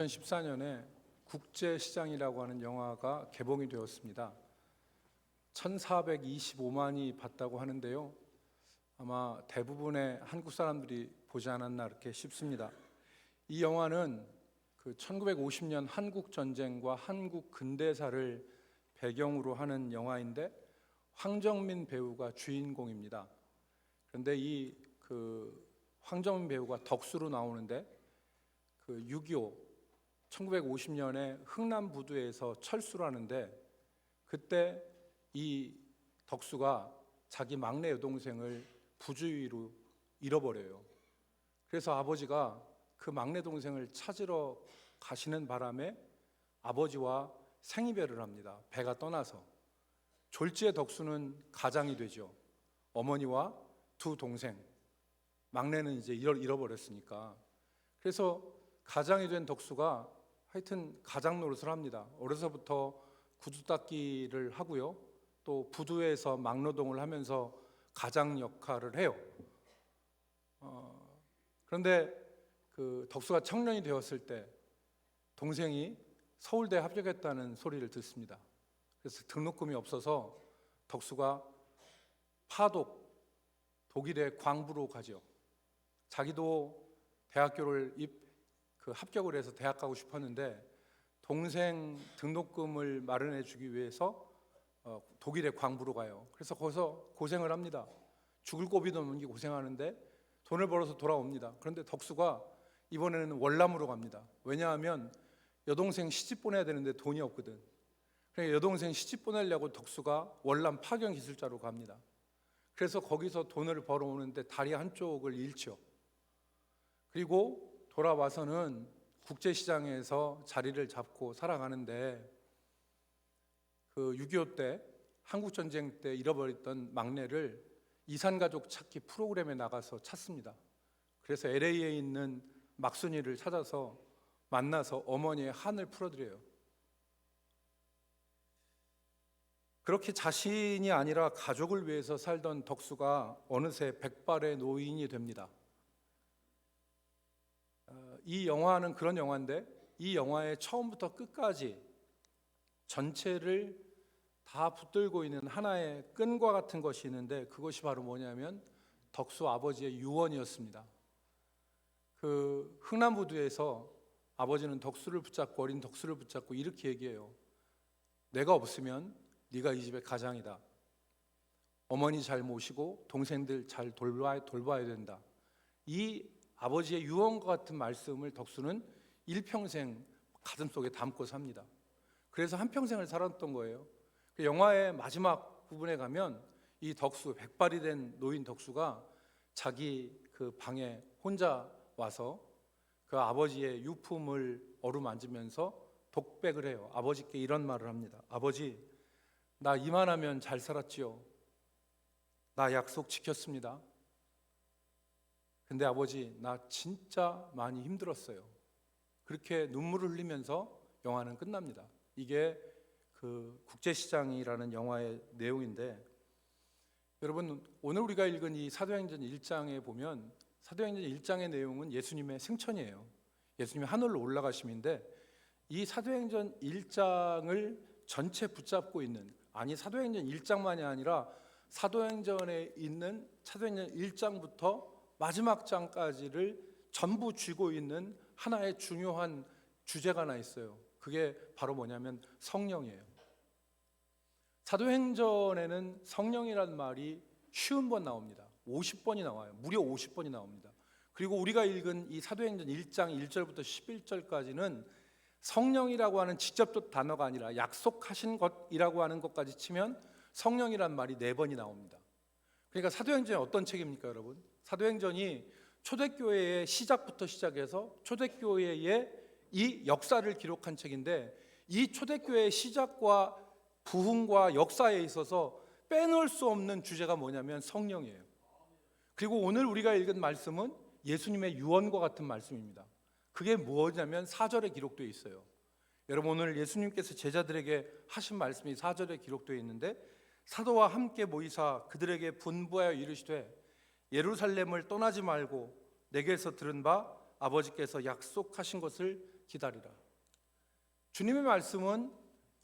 2014년에 국제시장이라고 하는 영화가 개봉이 되었습니다. 1,425만이 봤다고 하는데요. 아마 대부분의 한국 사람들이 보지 않았나 이렇게 싶습니다. 이 영화는 그 1950년 한국 전쟁과 한국 근대사를 배경으로 하는 영화인데 황정민 배우가 주인공입니다. 그런데 이 그 황정민 배우가 덕수로 나오는데 그6.25 1950년에 흥남 부두에서 철수를 하는데 그때 이 덕수가 자기 막내 여동생을 부주의로 잃어버려요. 그래서 아버지가 그 막내 동생을 찾으러 가시는 바람에 아버지와 생이별을 합니다. 배가 떠나서 졸지의 덕수는 가장이 되죠. 어머니와 두 동생, 막내는 이제 잃어- 잃어버렸으니까. 그래서 가장이 된 덕수가 하여튼 가장 노릇을 합니다. 어려서부터 구두 닦기를 하고요. 또 부두에서 막노동을 하면서 가장 역할을 해요. 어, 그런데 그 덕수가 청년이 되었을 때 동생이 서울대 에 합격했다는 소리를 듣습니다. 그래서 등록금이 없어서 덕수가 파독 독일의 광부로 가죠. 자기도 대학교를 입 그 합격을 해서 대학 가고 싶었는데 동생 등록금을 마련해 주기 위해서 어, 독일의 광부로 가요. 그래서 거기서 고생을 합니다. 죽을 고비도 넘게 고생하는데 돈을 벌어서 돌아옵니다. 그런데 덕수가 이번에는 월남으로 갑니다. 왜냐하면 여동생 시집 보내야 되는데 돈이 없거든. 그러니까 여동생 시집 보내려고 덕수가 월남 파견 기술자로 갑니다. 그래서 거기서 돈을 벌어오는데 다리 한쪽을 잃죠. 그리고 돌아와서는 국제시장에서 자리를 잡고 살아가는데 그 6.25 때 한국전쟁 때 잃어버렸던 막내를 이산가족 찾기 프로그램에 나가서 찾습니다. 그래서 LA에 있는 막순이를 찾아서 만나서 어머니의 한을 풀어드려요. 그렇게 자신이 아니라 가족을 위해서 살던 덕수가 어느새 백발의 노인이 됩니다. 어, 이 영화는 그런 영화인데 이 영화의 처음부터 끝까지 전체를 다 붙들고 있는 하나의 끈과 같은 것이 있는데 그것이 바로 뭐냐면 덕수 아버지의 유언이었습니다. 그 흥남부두에서 아버지는 덕수를 붙잡고 어린 덕수를 붙잡고 이렇게 얘기해요. 내가 없으면 네가 이 집의 가장이다. 어머니 잘 모시고 동생들 잘 돌봐야, 돌봐야 된다. 이 아버지의 유언과 같은 말씀을 덕수는 일평생 가슴 속에 담고 삽니다. 그래서 한평생을 살았던 거예요. 그 영화의 마지막 부분에 가면 이 덕수 백발이 된 노인 덕수가 자기 그 방에 혼자 와서 그 아버지의 유품을 어루만지면서 독백을 해요. 아버지께 이런 말을 합니다. 아버지, 나 이만하면 잘 살았지요. 나 약속 지켰습니다. 근데 아버지, 나 진짜 많이 힘들었어요. 그렇게 눈물을 흘리면서 영화는 끝납니다. 이게 그 국제시장이라는 영화의 내용인데 여러분 오늘 우리가 읽은 이 사도행전 1장에 보면 사도행전 1장의 내용은 예수님의 승천이에요. 예수님이 하늘로 올라가심인데 이 사도행전 1장을 전체 붙잡고 있는 아니 사도행전 1장만이 아니라 사도행전에 있는 사도행전 1장부터 마지막 장까지를 전부 쥐고 있는 하나의 중요한 주제가 하나 있어요. 그게 바로 뭐냐면 성령이에요. 사도행전에는 성령이라는 말이 쉬운 번 나옵니다. 50번이 나와요. 무려 50번이 나옵니다. 그리고 우리가 읽은 이 사도행전 1장 1절부터 11절까지는 성령이라고 하는 직접적 단어가 아니라 약속하신 것이라고 하는 것까지 치면 성령이란 말이 네 번이 나옵니다. 그러니까 사도행전이 어떤 책입니까, 여러분? 사도행전이 초대교회의 시작부터 시작해서 초대교회의 이 역사를 기록한 책인데 이 초대교회의 시작과 부흥과 역사에 있어서 빼놓을 수 없는 주제가 뭐냐면 성령이에요. 그리고 오늘 우리가 읽은 말씀은 예수님의 유언과 같은 말씀입니다. 그게 무엇이냐면 사절에 기록되어 있어요. 여러분 오늘 예수님께서 제자들에게 하신 말씀이 사절에 기록되어 있는데 사도와 함께 모이사 그들에게 분부하여 이르시되 예루살렘을 떠나지 말고 내게서 들은 바 아버지께서 약속하신 것을 기다리라. 주님의 말씀은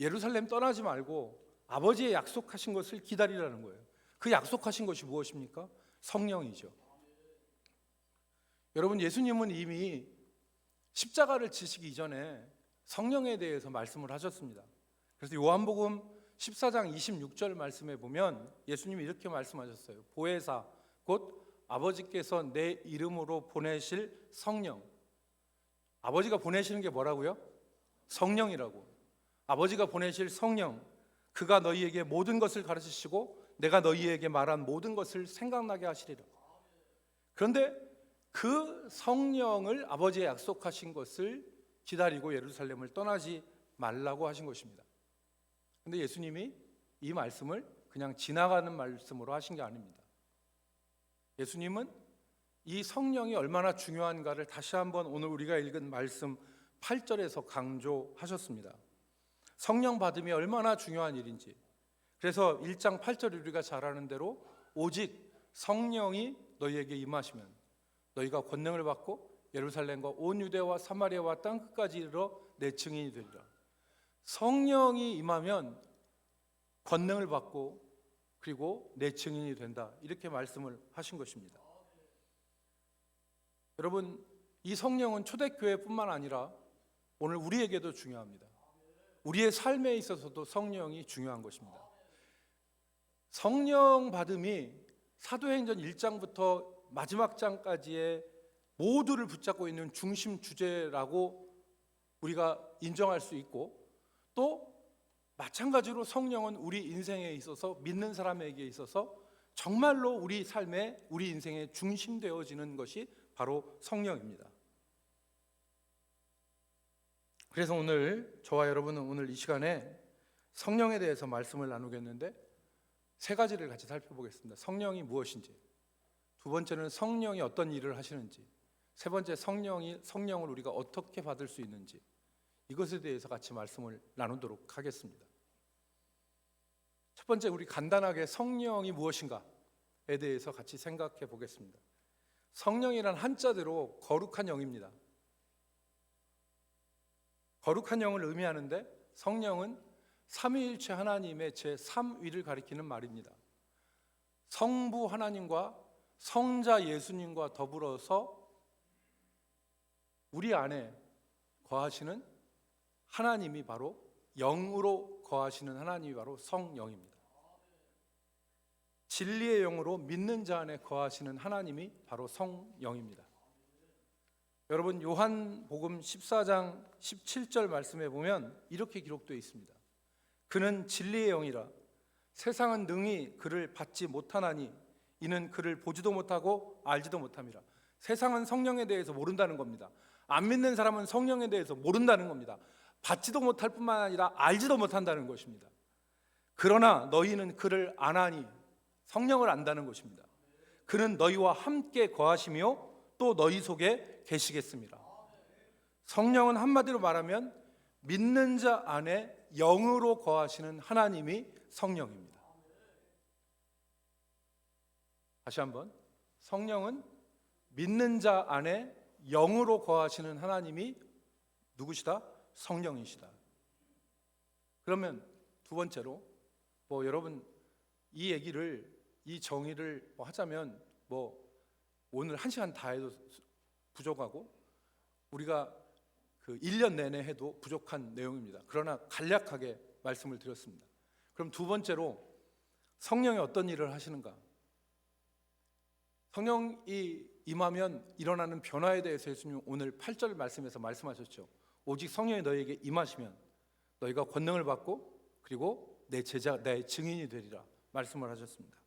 예루살렘 떠나지 말고 아버지의 약속하신 것을 기다리라는 거예요. 그 약속하신 것이 무엇입니까? 성령이죠. 여러분 예수님은 이미 십자가를 지시기 이전에 성령에 대해서 말씀을 하셨습니다. 그래서 요한복음 14장 26절 말씀에 보면 예수님이 이렇게 말씀하셨어요. 보혜사 곧 아버지께서 내 이름으로 보내실 성령. 아버지가 보내시는 게 뭐라고요? 성령이라고. 아버지가 보내실 성령. 그가 너희에게 모든 것을 가르치시고 내가 너희에게 말한 모든 것을 생각나게 하시리라. 그런데 그 성령을 아버지의 약속하신 것을 기다리고 예루살렘을 떠나지 말라고 하신 것입니다. 근데 예수님이 이 말씀을 그냥 지나가는 말씀으로 하신 게 아닙니다. 예수님은 이 성령이 얼마나 중요한가를 다시 한번 오늘 우리가 읽은 말씀 8절에서 강조하셨습니다. 성령 받음이 얼마나 중요한 일인지. 그래서 1장 8절에 우리가 잘 아는 대로 오직 성령이 너희에게 임하시면 너희가 권능을 받고 예루살렘과 온 유대와 사마리아와 땅 끝까지 이르러 내 증인이 되리라. 성령이 임하면 권능을 받고 그리고 내 증인이 된다. 이렇게 말씀을 하신 것입니다. 여러분, 이 성령은 초대교회뿐만 아니라 오늘 우리에게도 중요합니다. 우리의 삶에 있어서도 성령이 중요한 것입니다. 성령 받음이 사도행전 1장부터 마지막 장까지의 모두를 붙잡고 있는 중심 주제라고 우리가 인정할 수 있고 또 마찬가지로 성령은 우리 인생에 있어서 믿는 사람에게 있어서 정말로 우리 삶에 우리 인생에 중심 되어지는 것이 바로 성령입니다. 그래서 오늘 저와 여러분은 오늘 이 시간에 성령에 대해서 말씀을 나누겠는데 세 가지를 같이 살펴보겠습니다. 성령이 무엇인지, 두 번째는 성령이 어떤 일을 하시는지, 세 번째 성령이 성령을 우리가 어떻게 받을 수 있는지 이것에 대해서 같이 말씀을 나누도록 하겠습니다. 첫 번째 우리 간단하게 성령이 무엇인가에 대해서 같이 생각해 보겠습니다. 성령이란 한자대로 거룩한 영입니다. 거룩한 영을 의미하는데 성령은 삼위일체 하나님의 제 3위를 가리키는 말입니다. 성부 하나님과 성자 예수님과 더불어서 우리 안에 거하시는 하나님이 바로 영으로 거하시는 하나님이 바로 성령입니다. 진리의 영으로 믿는 자 안에 거하시는 하나님이 바로 성령입니다. 여러분 요한복음 14장 17절 말씀에 보면 이렇게 기록되어 있습니다. 그는 진리의 영이라 세상은 능히 그를 받지 못하나니 이는 그를 보지도 못하고 알지도 못함이라. 세상은 성령에 대해서 모른다는 겁니다. 안 믿는 사람은 성령에 대해서 모른다는 겁니다. 받지도 못할 뿐만 아니라 알지도 못한다는 것입니다. 그러나 너희는 그를 아나니 성령을 안다는 것입니다. 그는 너희와 함께 거하시며 또 너희 속에 계시겠습니다. 성령은 한마디로 말하면 믿는 자 안에 영으로 거하시는 하나님이 성령입니다. 다시 한번 성령은 믿는 자 안에 영으로 거하시는 하나님이 누구시다? 성령이시다. 그러면 두 번째로 뭐 여러분 이 얘기를 이 정의를 뭐 하자면 뭐 오늘 한 시간 다 해도 부족하고 우리가 그 1년 내내 해도 부족한 내용입니다. 그러나 간략하게 말씀을 드렸습니다. 그럼 두 번째로 성령이 어떤 일을 하시는가? 성령이 임하면 일어나는 변화에 대해서 예수님 오늘 8절 말씀에서 말씀하셨죠. 오직 성령이 너희에게 임하시면 너희가 권능을 받고 그리고 내 제자 내 증인이 되리라 말씀을 하셨습니다.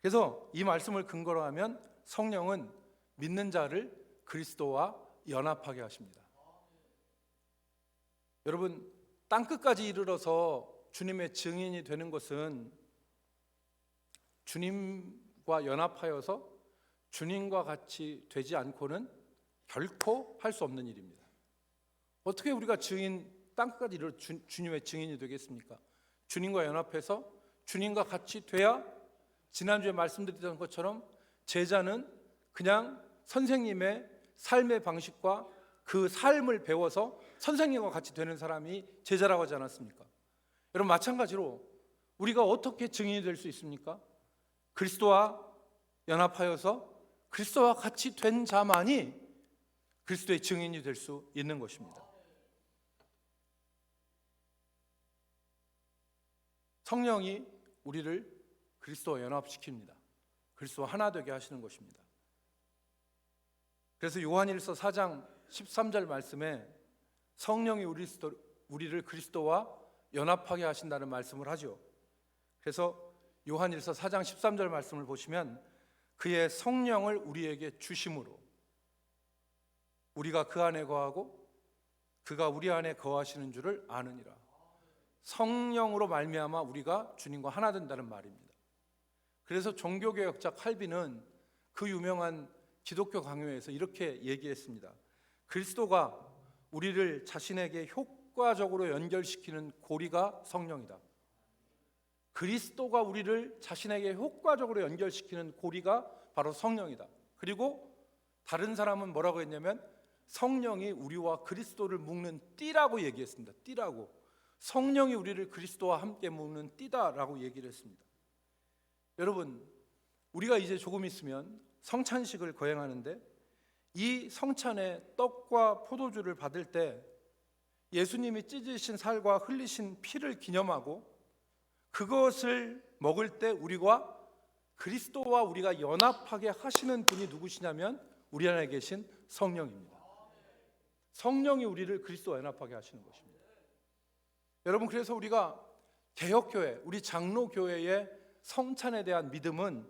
그래서 이 말씀을 근거로 하면 성령은 믿는 자를 그리스도와 연합하게 하십니다. 여러분 땅 끝까지 이르러서 주님의 증인이 되는 것은 주님과 연합하여서 주님과 같이 되지 않고는 결코 할 수 없는 일입니다. 어떻게 우리가 증인 땅 끝까지 이르러 주, 주님의 증인이 되겠습니까? 주님과 연합해서 주님과 같이 돼야 지난주에 말씀드렸던 것처럼 제자는 그냥 선생님의 삶의 방식과 그 삶을 배워서 선생님과 같이 되는 사람이 제자라고 하지 않았습니까? 여러분 마찬가지로 우리가 어떻게 증인이 될 수 있습니까? 그리스도와 연합하여서 그리스도와 같이 된 자만이 그리스도의 증인이 될 수 있는 것입니다. 성령이 우리를 그리스도와 연합시킵니다. 그리스도와 하나 되게 하시는 것입니다. 그래서 요한일서 4장 13절 말씀에 성령이 우리를 그리스도와 연합하게 하신다는 말씀을 하죠. 그래서 요한일서 4장 13절 말씀을 보시면 그의 성령을 우리에게 주심으로 우리가 그 안에 거하고 그가 우리 안에 거하시는 줄을 아느니라. 성령으로 말미암아 우리가 주님과 하나 된다는 말입니다. 그래서 종교개혁자 칼빈은 그 유명한 기독교 강요에서 이렇게 얘기했습니다. 그리스도가 우리를 자신에게 효과적으로 연결시키는 고리가 성령이다. 그리스도가 우리를 자신에게 효과적으로 연결시키는 고리가 바로 성령이다. 그리고 다른 사람은 뭐라고 했냐면 성령이 우리와 그리스도를 묶는 띠라고 얘기했습니다. 띠라고. 성령이 우리를 그리스도와 함께 묶는 띠다라고 얘기를 했습니다. 여러분, 우리가 이제 조금 있으면 성찬식을 거행하는데 이 성찬에 떡과 포도주를 받을 때 예수님이 찢으신 살과 흘리신 피를 기념하고 그것을 먹을 때 우리가 그리스도와 우리가 연합하게 하시는 분이 누구시냐면 우리 안에 계신 성령입니다. 성령이 우리를 그리스도와 연합하게 하시는 것입니다. 여러분 그래서 우리가 개혁교회, 우리 장로교회의 성찬에 대한 믿음은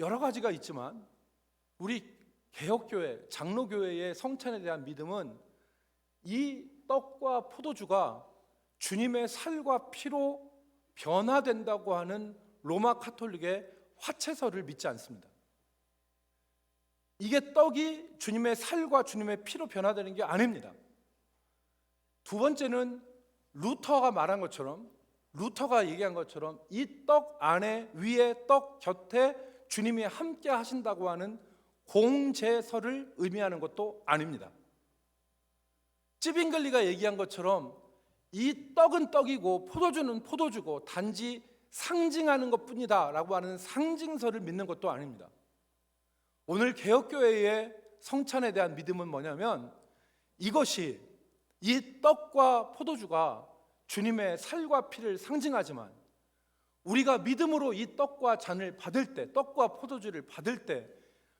여러 가지가 있지만 우리 개혁교회, 장로교회의 성찬에 대한 믿음은 이 떡과 포도주가 주님의 살과 피로 변화된다고 하는 로마 카톨릭의 화채설을 믿지 않습니다. 이게 떡이 주님의 살과 주님의 피로 변화되는 게 아닙니다. 두 번째는 루터가 말한 것처럼 루터가 얘기한 것처럼 이 떡 안에 위에 떡 곁에 주님이 함께 하신다고 하는 공제설을 의미하는 것도 아닙니다. 찌빙글리가 얘기한 것처럼 이 떡은 떡이고 포도주는 포도주고 단지 상징하는 것뿐이다라고 하는 상징설을 믿는 것도 아닙니다. 오늘 개혁교회의 성찬에 대한 믿음은 뭐냐면 이것이 이 떡과 포도주가 주님의 살과 피를 상징하지만 우리가 믿음으로 이 떡과 잔을 받을 때, 떡과 포도주를 받을 때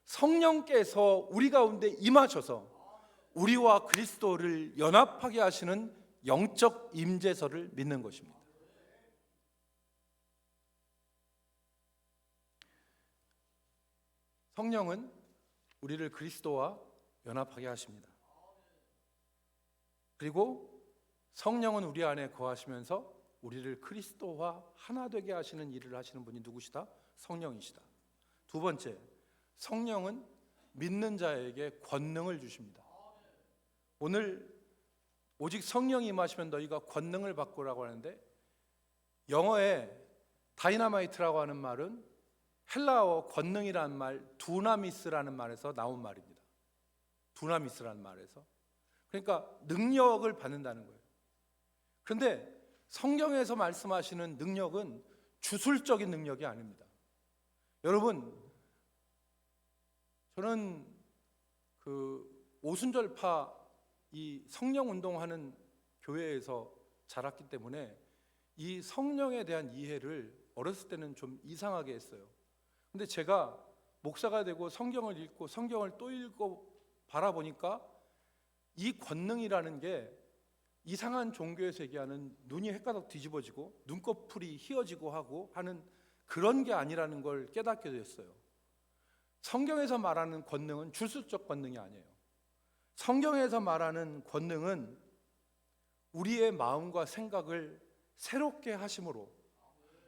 성령께서 우리 가운데 임하셔서 우리와 그리스도를 연합하게 하시는 영적 임재설을 믿는 것입니다. 성령은 우리를 그리스도와 연합하게 하십니다. 그리고 성령은 우리 안에 거하시면서 우리를 그리스도와 하나 되게 하시는 일을 하시는 분이 누구시다? 성령이시다. 두 번째, 성령은 믿는 자에게 권능을 주십니다. 오늘 오직 성령이 임하시면 너희가 권능을 받고라고 하는데 영어에 다이나마이트라고 하는 말은 헬라어 권능이라는 말 두나미스라는 말에서 나온 말입니다. 두나미스라는 말에서 그러니까 능력을 받는다는 거예요. 그런데 성경에서 말씀하시는 능력은 주술적인 능력이 아닙니다. 여러분, 저는 그 오순절파 이 성령 운동하는 교회에서 자랐기 때문에 이 성령에 대한 이해를 어렸을 때는 좀 이상하게 했어요. 근데 제가 목사가 되고 성경을 읽고 성경을 또 읽고 바라보니까 이 권능이라는 게 이상한 종교에서 얘기하는 눈이 헷가닥 뒤집어지고 눈꺼풀이 휘어지고 하고 하는 그런 게 아니라는 걸 깨닫게 됐어요. 성경에서 말하는 권능은 주술적 권능이 아니에요. 성경에서 말하는 권능은 우리의 마음과 생각을 새롭게 하심으로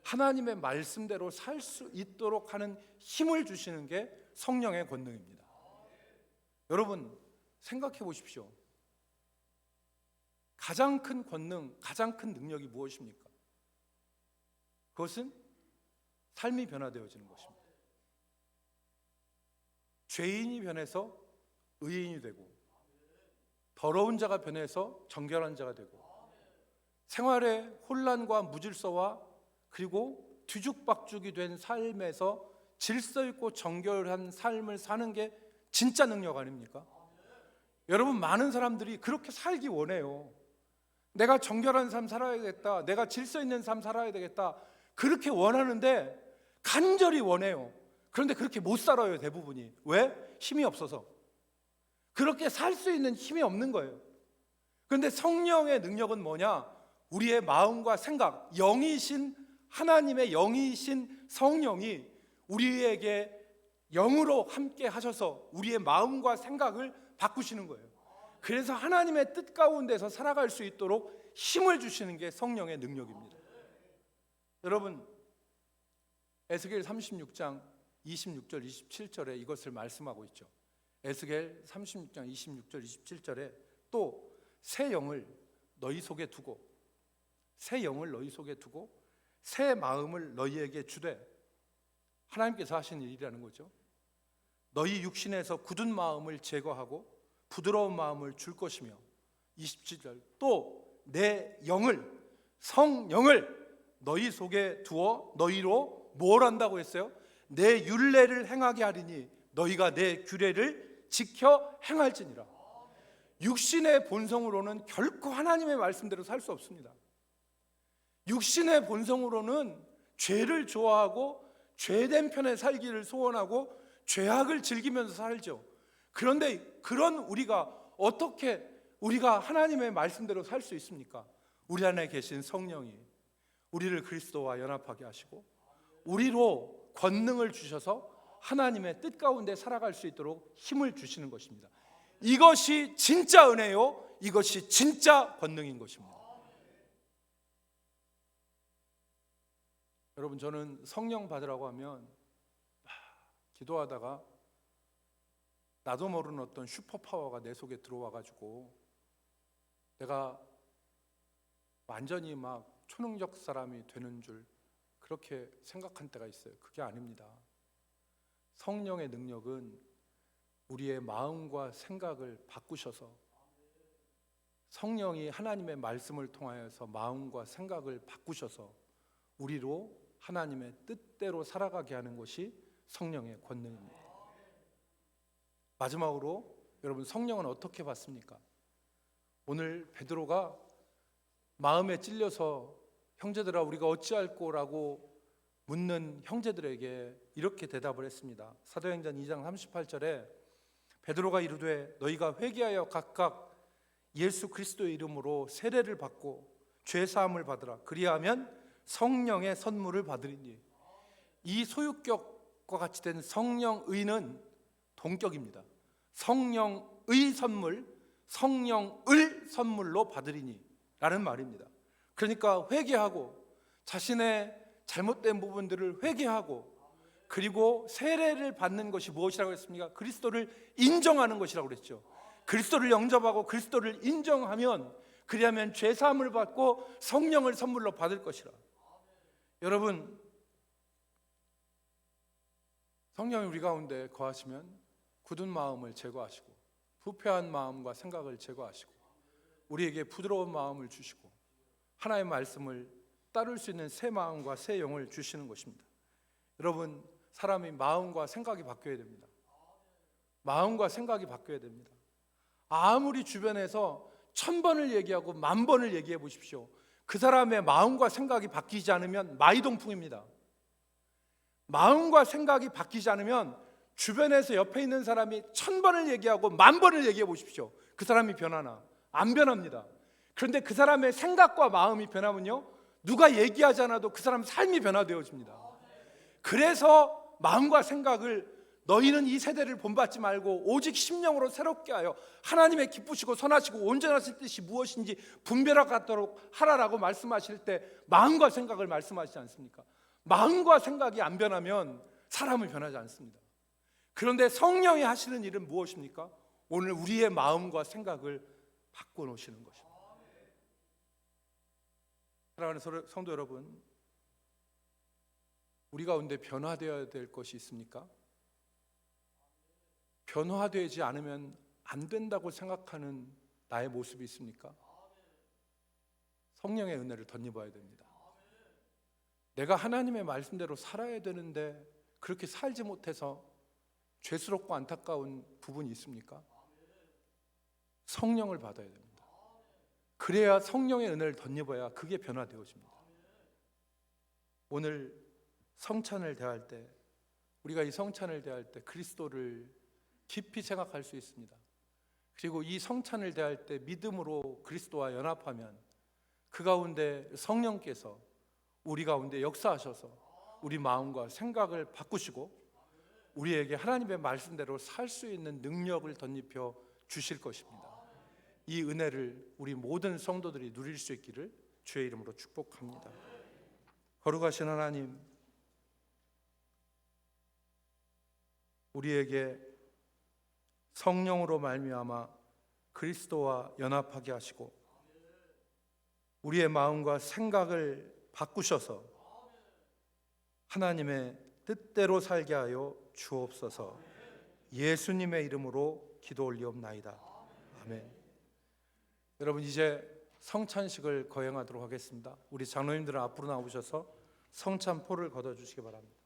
하나님의 말씀대로 살 수 있도록 하는 힘을 주시는 게 성령의 권능입니다. 여러분 생각해 보십시오. 가장 큰 권능, 가장 큰 능력이 무엇입니까? 그것은 삶이 변화되어지는 것입니다. 죄인이 변해서 의인이 되고 더러운 자가 변해서 정결한 자가 되고 생활의 혼란과 무질서와 그리고 뒤죽박죽이 된 삶에서 질서 있고 정결한 삶을 사는 게 진짜 능력 아닙니까? 여러분 많은 사람들이 그렇게 살기 원해요. 내가 정결한 삶 살아야겠다. 내가 질서 있는 삶 살아야 되겠다. 그렇게 원하는데 간절히 원해요. 그런데 그렇게 못 살아요, 대부분이. 왜? 힘이 없어서. 그렇게 살 수 있는 힘이 없는 거예요. 그런데 성령의 능력은 뭐냐? 우리의 마음과 생각, 영이신 하나님의 영이신 성령이 우리에게 영으로 함께 하셔서 우리의 마음과 생각을 바꾸시는 거예요. 그래서 하나님의 뜻 가운데서 살아갈 수 있도록 힘을 주시는 게 성령의 능력입니다. 여러분 에스겔 36장 26절 27절에 이것을 말씀하고 있죠. 에스겔 36장 26절 27절에 또 새 영을 너희 속에 두고 새 영을 너희 속에 두고 새 마음을 너희에게 주되 하나님께서 하신 일이라는 거죠. 너희 육신에서 굳은 마음을 제거하고 부드러운 마음을 줄 것이며 27절 또 내 영을 성령을 너희 속에 두어 너희로 뭘 한다고 했어요? 내 율례를 행하게 하리니 너희가 내 규례를 지켜 행할지니라. 육신의 본성으로는 결코 하나님의 말씀대로 살 수 없습니다. 육신의 본성으로는 죄를 좋아하고 죄된 편에 살기를 소원하고 죄악을 즐기면서 살죠. 그런데 그런 우리가 어떻게 우리가 하나님의 말씀대로 살 수 있습니까? 우리 안에 계신 성령이 우리를 그리스도와 연합하게 하시고 우리로 권능을 주셔서 하나님의 뜻 가운데 살아갈 수 있도록 힘을 주시는 것입니다. 이것이 진짜 은혜요. 이것이 진짜 권능인 것입니다. 여러분 저는 성령 받으라고 하면 아, 기도하다가 나도 모르는 어떤 슈퍼 파워가 내 속에 들어와 가지고 내가 완전히 막 초능력 사람이 되는 줄 그렇게 생각한 때가 있어요. 그게 아닙니다. 성령의 능력은 우리의 마음과 생각을 바꾸셔서 성령이 하나님의 말씀을 통하여서 마음과 생각을 바꾸셔서 우리로 하나님의 뜻대로 살아가게 하는 것이 성령의 권능입니다. 마지막으로 여러분 성령은 어떻게 받습니까? 오늘 베드로가 마음에 찔려서 형제들아 우리가 어찌할꼬라고 묻는 형제들에게 이렇게 대답을 했습니다. 사도행전 2장 38절에 베드로가 이르되 너희가 회개하여 각각 예수 그리스도의 이름으로 세례를 받고 죄 사함을 받으라. 그리하면 성령의 선물을 받으리니 이 소유격과 같이 된 성령의는 동격입니다. 성령의 선물, 성령을 선물로 받으리니 라는 말입니다. 그러니까 회개하고 자신의 잘못된 부분들을 회개하고 그리고 세례를 받는 것이 무엇이라고 했습니까? 그리스도를 인정하는 것이라고 그랬죠. 그리스도를 영접하고 그리스도를 인정하면 그리하면 죄 사함을 받고 성령을 선물로 받을 것이라. 여러분 성령이 우리 가운데 거하시면 굳은 마음을 제거하시고 부패한 마음과 생각을 제거하시고 우리에게 부드러운 마음을 주시고 하나의 말씀을 따를 수 있는 새 마음과 새 영을 주시는 것입니다. 여러분 사람이 마음과 생각이 바뀌어야 됩니다. 마음과 생각이 바뀌어야 됩니다. 아무리 주변에서 천 번을 얘기하고 만 번을 얘기해 보십시오. 그 사람의 마음과 생각이 바뀌지 않으면 마이동풍입니다. 마음과 생각이 바뀌지 않으면 주변에서 옆에 있는 사람이 천 번을 얘기하고 만 번을 얘기해 보십시오. 그 사람이 변하나? 안 변합니다. 그런데 그 사람의 생각과 마음이 변하면요. 누가 얘기하지 않아도 그 사람 삶이 변화되어집니다. 그래서 마음과 생각을 너희는 이 세대를 본받지 말고 오직 심령으로 새롭게 하여 하나님의 기쁘시고 선하시고 온전하신 뜻이 무엇인지 분별하도록 하라라고 말씀하실 때 마음과 생각을 말씀하시지 않습니까? 마음과 생각이 안 변하면 사람은 변하지 않습니다. 그런데 성령이 하시는 일은 무엇입니까? 오늘 우리의 마음과 생각을 바꿔 놓으시는 것입니다. 사랑하는 성도 여러분, 우리 가운데 변화되어야 될 것이 있습니까? 변화되지 않으면 안 된다고 생각하는 나의 모습이 있습니까? 성령의 은혜를 덧입어야 됩니다. 내가 하나님의 말씀대로 살아야 되는데 그렇게 살지 못해서 죄스럽고 안타까운 부분이 있습니까? 성령을 받아야 됩니다. 그래야 성령의 은혜를 덧입어야 그게 변화되어집니다. 오늘 성찬을 대할 때 우리가 이 성찬을 대할 때 그리스도를 깊이 생각할 수 있습니다. 그리고 이 성찬을 대할 때 믿음으로 그리스도와 연합하면 그 가운데 성령께서 우리 가운데 역사하셔서 우리 마음과 생각을 바꾸시고 우리에게 하나님의 말씀대로 살 수 있는 능력을 덧입혀 주실 것입니다. 이 은혜를 우리 모든 성도들이 누릴 수 있기를 주의 이름으로 축복합니다. 거룩하신 하나님, 우리에게 성령으로 말미암아 그리스도와 연합하게 하시고 우리의 마음과 생각을 바꾸셔서 하나님의 뜻대로 살게 하여 주옵소서. 예수님의 이름으로 기도 올리옵나이다. 아멘. 여러분 이제 성찬식을 거행하도록 하겠습니다. 우리 장로님들은 앞으로 나오셔서 성찬포를 걷어 주시기 바랍니다.